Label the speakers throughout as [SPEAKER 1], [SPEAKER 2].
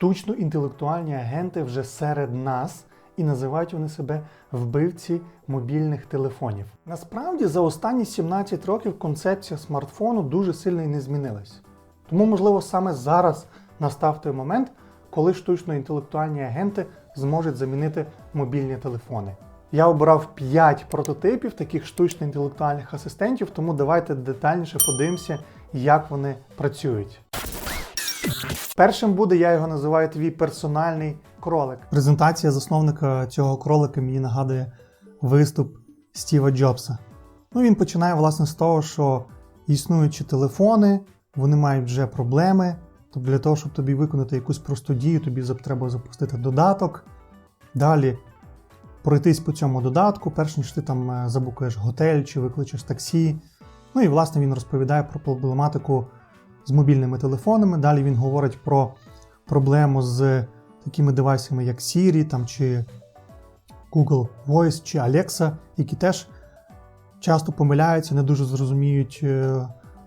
[SPEAKER 1] штучно інтелектуальні агенти вже серед нас, і називають вони себе вбивці мобільних телефонів. Насправді, за останні 17 років концепція смартфону дуже сильно і не змінилась. Тому, можливо, саме зараз настав той момент, коли штучно інтелектуальні агенти зможуть замінити мобільні телефони. Я обрав 5 прототипів таких штучно інтелектуальних асистентів, тому давайте детальніше подивимося, як вони працюють. Першим буде, я його називаю твій персональний кролик. Презентація засновника цього кролика мені нагадує виступ Стіва Джобса. Ну, він починає власне з того, що існуючі телефони, вони мають вже проблеми. Тобто для того, щоб тобі виконати якусь просту дію, тобі треба запустити додаток. Далі пройтись по цьому додатку, перш ніж ти там е, забукуєш готель чи викличеш таксі. Ну і власне він розповідає про проблематику з мобільними телефонами. Далі він говорить про проблему з такими девайсами, як Siri там, чи Google Voice чи Alexa, які теж часто помиляються, не дуже зрозуміють е,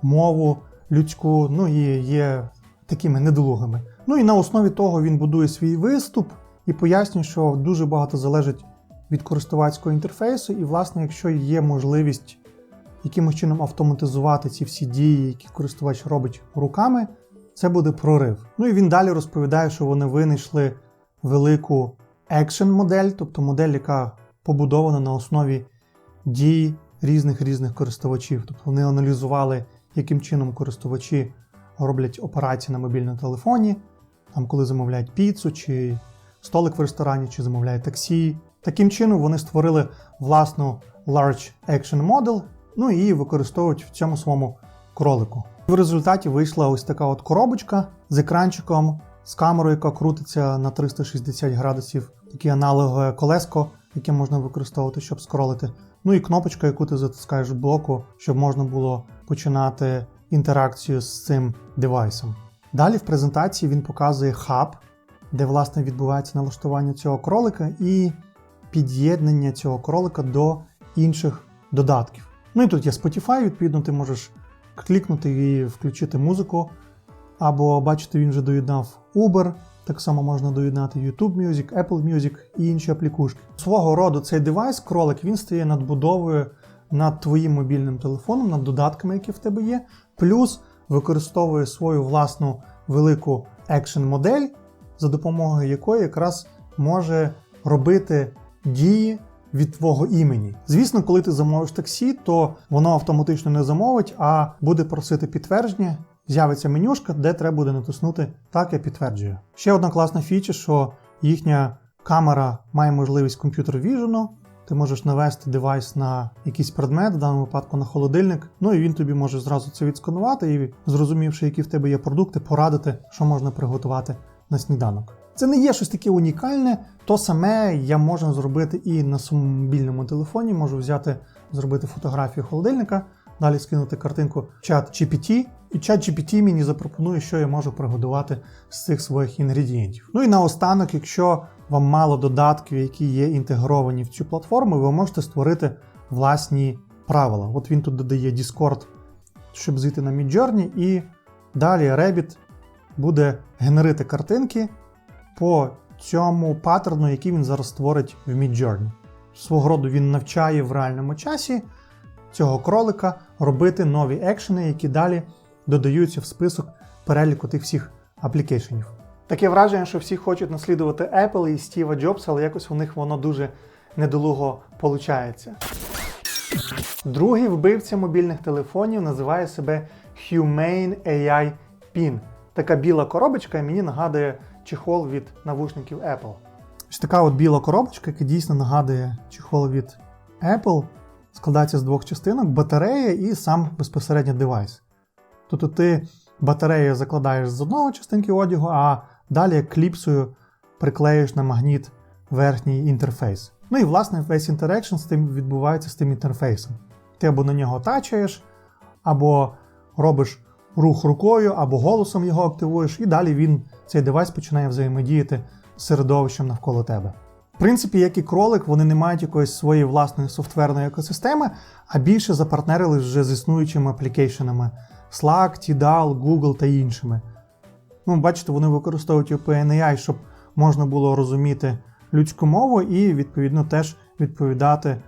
[SPEAKER 1] мову людську, ну і є такими недолугими. Ну і на основі того він будує свій виступ і пояснює, що дуже багато залежить від користувацького інтерфейсу, і, власне, якщо є можливість якимось чином автоматизувати ці всі дії, які користувач робить руками, це буде прорив. Ну і він далі розповідає, що вони винайшли велику екшен модель, тобто модель, яка побудована на основі дій різних різних користувачів. Тобто вони аналізували, яким чином користувачі роблять операції на мобільному телефоні, там коли замовляють піцу, чи столик в ресторані, чи замовляють таксі. Таким чином вони створили власну Large Action Model, ну і використовують в цьому своєму кролику. В результаті вийшла ось така от коробочка з екранчиком, з камерою, яка крутиться на 360 градусів, таке аналогове колеско, яке можна використовувати, щоб скролити. Ну і кнопочка, яку ти затискаєш в блоку, щоб можна було починати інтеракцію з цим девайсом. Далі в презентації він показує хаб, де власне відбувається налаштування цього кролика і під'єднання цього кролика до інших додатків. Ну і тут є Spotify, відповідно, ти можеш клікнути і включити музику. Або бачите, він вже доєднав Uber, так само можна доєднати YouTube Music, Apple Music і інші аплікушки. Свого роду цей девайс, кролик, він стає надбудовою над твоїм мобільним телефоном, над додатками, які в тебе є, плюс використовує свою власну велику екшен модель, за допомогою якої якраз може робити дії від твого імені. Звісно, коли ти замовиш таксі, то воно автоматично не замовить, а буде просити підтвердження. З'явиться менюшка, де треба буде натиснути Так, я підтверджую. Ще одна класна фіча, що їхня камера має можливість комп'ютер віжену. Ти можеш навести девайс на якийсь предмет, в даному випадку на холодильник. Ну і він тобі може зразу це відсканувати і, зрозумівши, які в тебе є продукти, порадити, що можна приготувати на сніданок. Це не є щось таке унікальне. То саме я можу зробити і на своєму мобільному телефоні. Можу взяти, зробити фотографію холодильника, далі скинути картинку в чат GPT, і чат GPT мені запропонує, що я можу приготувати з цих своїх інгредієнтів. Ну і наостанок, якщо вам мало додатків, які є інтегровані в цю платформу, ви можете створити власні правила. От він тут додає Discord, щоб зайти на Midjourney, і далі Rabbit буде генерити картинки по цьому паттерну, який він зараз створить в Midjourney. Свого роду він навчає в реальному часі цього кролика робити нові екшени, які далі додаються в список переліку тих всіх аплікейшенів. Таке враження, що всі хочуть наслідувати Apple і Стіва Джобса, але якось у них воно дуже недолуго виходить. Другий вбивця мобільних телефонів називає себе Humane AI Pin. Така біла коробочка і мені нагадує чехол від навушників Apple. Ось така от біла коробочка, яка дійсно нагадує чехол від Apple, складається з двох частинок: батарея і сам безпосередньо девайс. Тобто ти батарею закладаєш з одного частинки одягу, а далі кліпсою приклеїш на магніт верхній інтерфейс. Ну і власне весь інтерекшн з тим відбувається з тим інтерфейсом. Ти або на нього тачаєш, або робиш рух рукою, або голосом його активуєш, і далі він, цей девайс починає взаємодіяти з середовищем навколо тебе. В принципі, як і кролик, вони не мають якоїсь своєї власної софтверної екосистеми, а більше запартнерились вже з існуючими аплікейшенами Slack, TDAL, Google та іншими. Ну, бачите, вони використовують OpenAI, щоб можна було розуміти людську мову і, відповідно, теж відповідати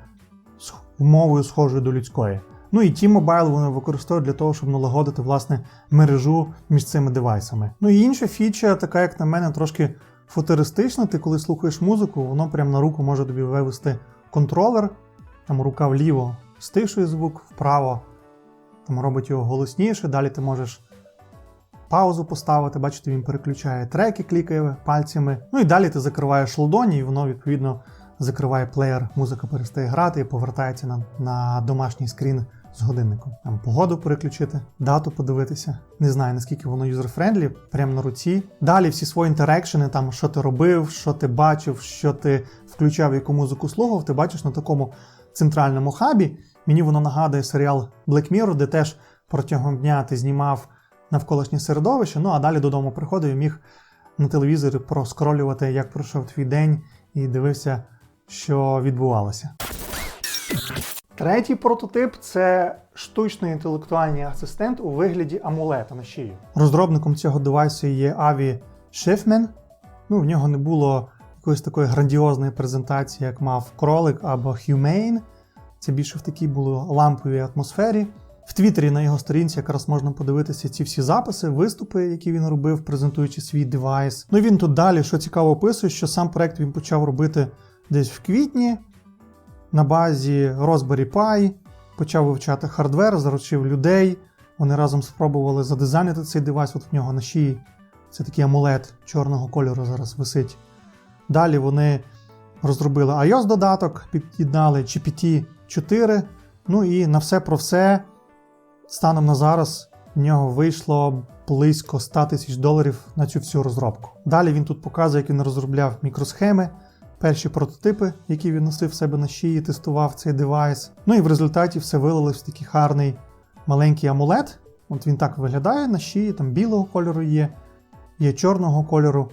[SPEAKER 1] мовою схожою до людської. Ну і T-Mobile вони використовують для того, щоб налагодити власне мережу між цими девайсами. Ну і інша фіча, така як на мене, трошки футуристична. Ти коли слухаєш музику, воно прямо на руку може тобі вивести контролер. Там рука вліво стишує звук, вправо там робить його голосніше. Далі ти можеш паузу поставити, бачите, він переключає треки, клікає пальцями. Ну і далі ти закриваєш ладоні, і воно відповідно закриває плеєр, музика перестає грати і повертається на, на домашній скрін з годинником. Там погоду переключити, дату подивитися. Не знаю наскільки воно юзер-френдлі, прямо на руці. Далі всі свої інтерекшени, там що ти робив, що ти бачив, що ти включав, яку музику слухав, ти бачиш на такому центральному хабі. Мені воно нагадує серіал Black Mirror, де теж протягом дня ти знімав навколишнє середовище, ну а далі додому приходив і міг на телевізорі проскролювати, як пройшов твій день, і дивився, що відбувалося. Третій прототип це штучний інтелектуальний асистент у вигляді амулета на шию. Розробником цього девайсу є Аві Шефмен. Ну, в нього не було якоїсь такої грандіозної презентації, як мав кролик або Humane. Це більше в такій було ламповій атмосфері. В Твіттері на його сторінці якраз можна подивитися ці всі записи, виступи, які він робив, презентуючи свій девайс. Ну він тут далі, що цікаво, описує, що сам проект він почав робити десь в квітні на базі Raspberry Pi, почав вивчати хардвер, заручив людей. Вони разом спробували задизайнити цей девайс. От в нього на шиї це такий амулет чорного кольору зараз висить. Далі вони розробили iOS-додаток, під'єднали GPT-4. Ну і на все про все. Станом на зараз в нього вийшло близько 100 тисяч доларів на цю всю розробку. Далі він тут показує, як він розробляв мікросхеми, перші прототипи, які він носив себе на шиї, тестував цей девайс. Ну і в результаті все вилилось в такий гарний маленький амулет. От він так виглядає на шиї, там білого кольору є, є чорного кольору.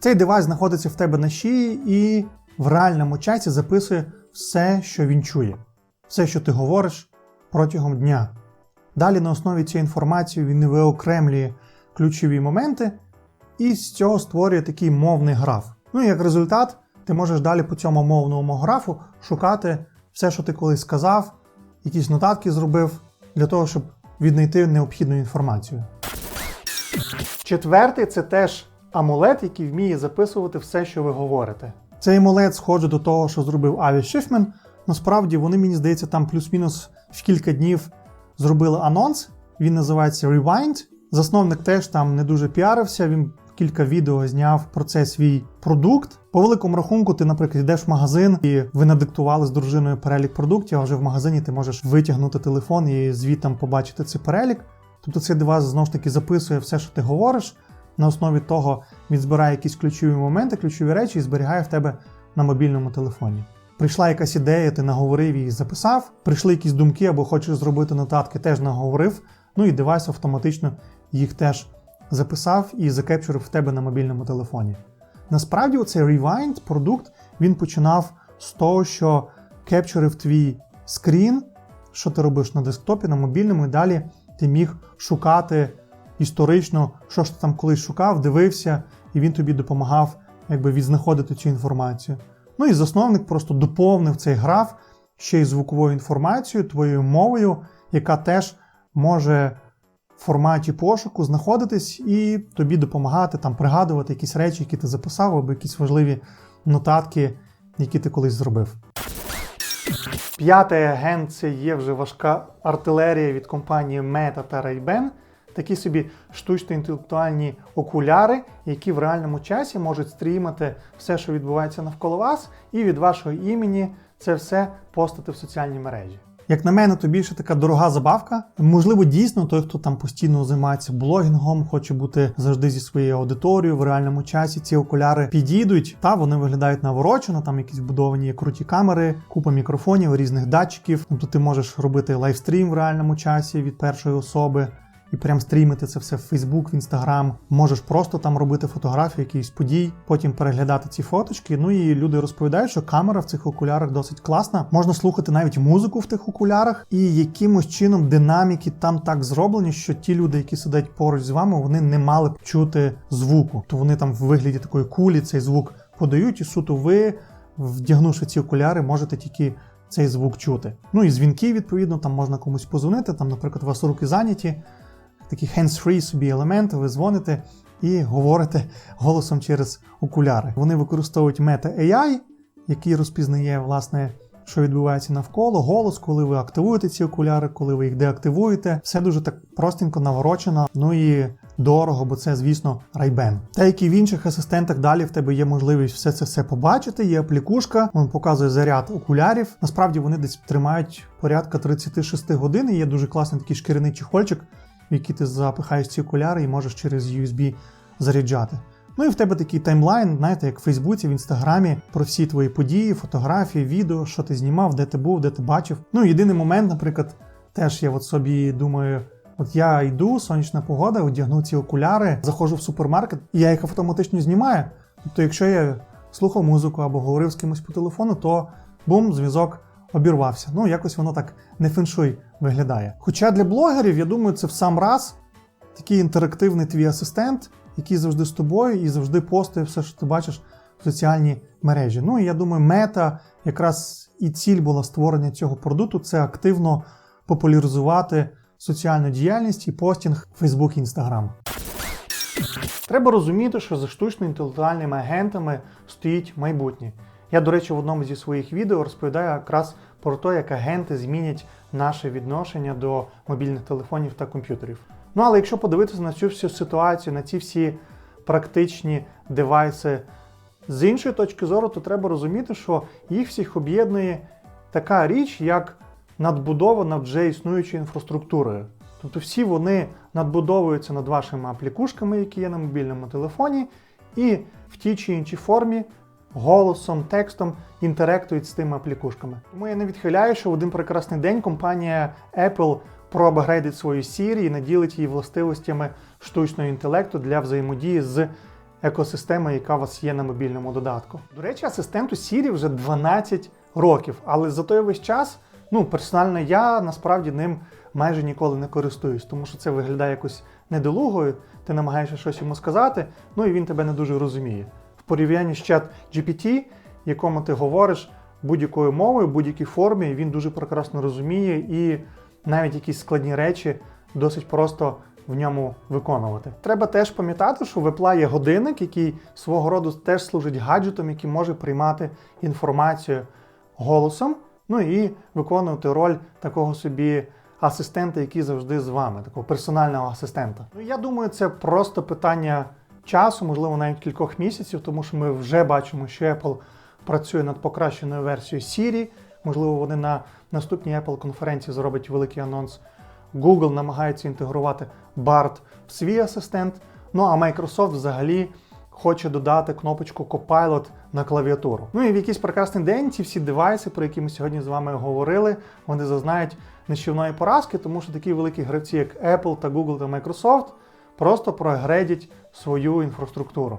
[SPEAKER 1] Цей девайс знаходиться в тебе на шиї і в реальному часі записує все, що він чує, все, що ти говориш протягом дня. Далі на основі цієї інформації він виокремлює ключові моменти і з цього створює такий мовний граф. Ну і як результат, ти можеш далі по цьому мовному графу шукати все, що ти колись сказав, якісь нотатки зробив, для того, щоб віднайти необхідну інформацію. Четвертий це теж амулет, який вміє записувати все, що ви говорите. Цей амулет схожий до того, що зробив Аві Шифмен. Насправді вони, мені здається, там плюс-мінус в кілька днів зробили анонс. Він називається Rewind. Засновник теж там не дуже піарився. Він кілька відео зняв про це свій продукт. По великому рахунку, ти, наприклад, йдеш в магазин і ви надиктували з дружиною перелік продуктів, а вже в магазині ти можеш витягнути телефон і звідтам побачити цей перелік. Тобто цей девайс знову ж таки записує все, що ти говориш. На основі того він збирає якісь ключові моменти, ключові речі і зберігає в тебе на мобільному телефоні. Прийшла якась ідея, ти наговорив її записав. Прийшли якісь думки або хочеш зробити нотатки, теж наговорив. Ну і девайс автоматично їх теж записав і закепчурив в тебе на мобільному телефоні. Насправді, цей Rewind продукт він починав з того, що кепчурив твій скрін, що ти робиш на десктопі, на мобільному, і далі ти міг шукати історично, що ж ти там колись шукав, дивився, і він тобі допомагав якби відзнаходити цю інформацію. Ну і засновник просто доповнив цей граф ще й звуковою інформацією, твоєю мовою, яка теж може форматі пошуку знаходитись і тобі допомагати там пригадувати якісь речі, які ти записав, або якісь важливі нотатки, які ти колись зробив. П'ятий агент це є вже важка артилерія від компанії Meta та Ray-Ban. Такі собі штучно-інтелектуальні окуляри, які в реальному часі можуть стрімати все, що відбувається навколо вас, і від вашого імені це все постати в соціальній мережі. Як на мене, то більше така дорога забавка. Можливо, дійсно, той, хто там постійно займається блогінгом, хоче бути завжди зі своєю аудиторією в реальному часі. Ці окуляри підійдуть, та вони виглядають наворочено, там якісь будовані круті камери, купа мікрофонів, різних датчиків. Тобто ти можеш робити лайвстрім в реальному часі від першої особи. І прям стрімити це все в Facebook, в Instagram. Можеш просто там робити фотографії якихось подій, потім переглядати ці фоточки. Ну і люди розповідають, що камера в цих окулярах досить класна. Можна слухати навіть музику в тих окулярах, і якимось чином динаміки там так зроблені, що ті люди, які сидять поруч з вами, вони не мали б чути звуку. То вони там в вигляді такої кулі цей звук подають, і суто ви, вдягнувши ці окуляри, можете тільки цей звук чути. Ну і дзвінки, відповідно, там можна комусь позвонити. Там, наприклад, у вас руки зайняті, такі hands-free собі елементи, ви дзвоните і говорите голосом через окуляри. Вони використовують Meta AI, який розпізнає, власне. Що відбувається навколо, голос, коли ви активуєте ці окуляри, коли ви їх деактивуєте. Все дуже так простенько наворочено, ну і дорого, бо це, звісно, райбен. Та як і в інших асистентах, далі в тебе є можливість все це все побачити. Є аплікушка, він показує заряд окулярів. Насправді вони десь тримають порядка 36 годин. І є дуже класний такий шкіряний чехольчик, в який ти запихаєш ці окуляри і можеш через USB заряджати. Ну і в тебе такий таймлайн, знаєте, як в Фейсбуці, в Інстаграмі, про всі твої події, фотографії, відео, що ти знімав, де ти був, де ти бачив. Ну, єдиний момент, наприклад, теж я от собі думаю. От я йду, сонячна погода, одягну ці окуляри, заходжу в супермаркет, і я їх автоматично знімаю. Тобто, якщо я слухав музику або говорив з кимось по телефону, то бум, зв'язок обірвався. Ну, якось воно так не феншуй виглядає. Хоча для блогерів, я думаю, це в сам раз такий інтерактивний твій асистент, який завжди з тобою і завжди постує все, що ти бачиш в соціальній мережі. Ну і я думаю, мета якраз і ціль була створення цього продукту це активно популяризувати соціальну діяльність і постінг Facebook і Instagram. Треба розуміти, що за штучно-інтелектуальними агентами стоїть майбутнє. Я, до речі, в одному зі своїх відео розповідаю якраз про те, як агенти змінять наше відношення до мобільних телефонів та комп'ютерів. Ну але якщо подивитися на цю всю ситуацію, на ці всі практичні девайси з іншої точки зору, то треба розуміти, що їх всіх об'єднує така річ, як надбудова над вже існуючою інфраструктурою. Тобто всі вони надбудовуються над вашими аплікушками, які є на мобільному телефоні, і в тій чи іншій формі голосом, текстом інтерактують з тими аплікушками. Тому я не відхиляю, що в один прекрасний день компанія Apple проапгрейдить свою Siri і наділить її властивостями штучного інтелекту для взаємодії з екосистемою, яка у вас є на мобільному додатку. До речі, асистенту Siri вже 12 років, але за той весь час, ну персонально я насправді ним майже ніколи не користуюсь, тому що це виглядає якось недолугою, ти намагаєшся щось йому сказати, ну і він тебе не дуже розуміє. Порівнянні з чат GPT, якому ти говориш будь-якою мовою, будь-якій формі, він дуже прекрасно розуміє і навіть якісь складні речі досить просто в ньому виконувати. Треба теж пам'ятати, що в Apple є годинник, який свого роду теж служить гаджетом, який може приймати інформацію голосом, ну і виконувати роль такого собі асистента, який завжди з вами, такого персонального асистента. Ну я думаю, це просто питання часу, можливо, навіть кількох місяців, тому що ми вже бачимо, що Apple працює над покращеною версією Siri. Можливо, вони на наступній Apple конференції зроблять великий анонс. Google намагається інтегрувати BART в свій асистент. Ну а Microsoft взагалі хоче додати кнопочку Copilot на клавіатуру. Ну і в якийсь прекрасний день ці всі девайси, про які ми сьогодні з вами говорили, вони зазнають нищівної поразки, тому що такі великі гравці, як Apple та Google та Microsoft, просто прогредять свою інфраструктуру.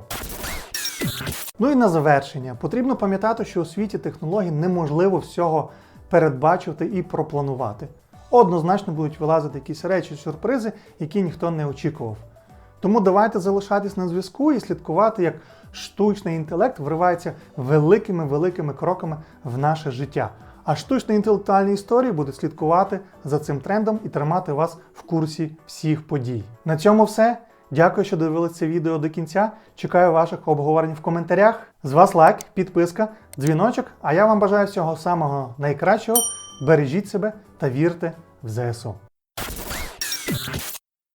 [SPEAKER 1] Ну і на завершення потрібно пам'ятати, що у світі технологій неможливо всього передбачити і пропланувати. Однозначно будуть вилазити якісь речі, сюрпризи, які ніхто не очікував. Тому давайте залишатись на зв'язку і слідкувати, як штучний інтелект вривається великими-великими кроками в наше життя. А штучно інтелектуальні історії будуть слідкувати за цим трендом і тримати вас в курсі всіх подій. На цьому все. Дякую, що дивилися це відео до кінця. Чекаю ваших обговорень в коментарях. З вас лайк, підписка, дзвіночок. А я вам бажаю всього самого найкращого. Бережіть себе та вірте в ЗСУ.